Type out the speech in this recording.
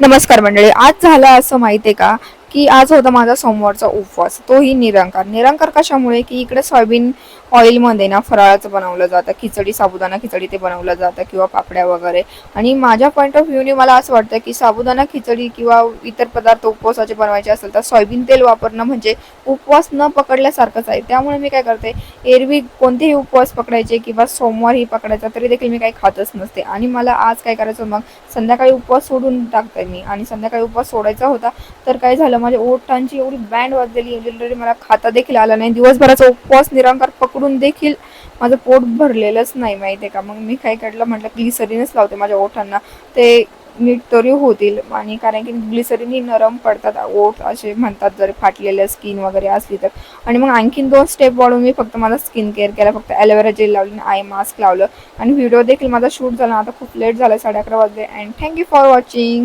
नमस्कार मंडळी आज झालं असं माहितीये का? की आज होता माझा सोमवारचा उपवास. तोही निरंकार. निरंकार कशामुळे? की इकडे सोयाबीन ऑइलमध्ये ना फराळाचं बनवलं जातं खिचडी साबुदाणा खिचडी ते बनवलं जातं किंवा पापड्या वगैरे. आणि माझ्या पॉईंट ऑफ व्ह्यूने मला असं वाटतं की साबुदाणा खिचडी किंवा इतर पदार्थ उपवासाचे बनवायचे असेल तर सोयाबीन तेल वापरणं म्हणजे उपवास न पकडल्यासारखंच आहे. त्यामुळे मी काय करते एरवी कोणतेही उपवास पकडायचे किंवा सोमवारही पकडायचा तरी देखील मी काही खातच नसते. आणि मला आज काय करायचं मग? संध्याकाळी उपवास सोडून टाकते मी. आणि संध्याकाळी उपवास सोडायचा होता तर काय झालं? माझ्या ओठांची एवढी बँड वाजलेली लिटरली मला खाता देखील आला नाही. दिवसभराचा उपवास निरंकार पकडून देखील माझं पोट भरलेलंच नाही माहिती आहे का? मग मी काय काढलं? म्हटलं ग्लिसरीनच लावते माझ्या ओठांना. ते नीट तरी होतील. आणि कारण की ग्लिसरीन नरम पडतात. ओठ असे म्हणतात जर फाटलेल्या स्किन वगैरे असली तर. आणि मग आणखीन दोन स्टेप वाढून मी फक्त माझा स्किन केअर केला. फक्त ॲलोवेरा जेल लावली आणि आय मास्क लावलं. आणि व्हिडिओ देखील माझा शूट झाला. आता खूप लेट झाला साडे अकरा वाजले. And thank you for watching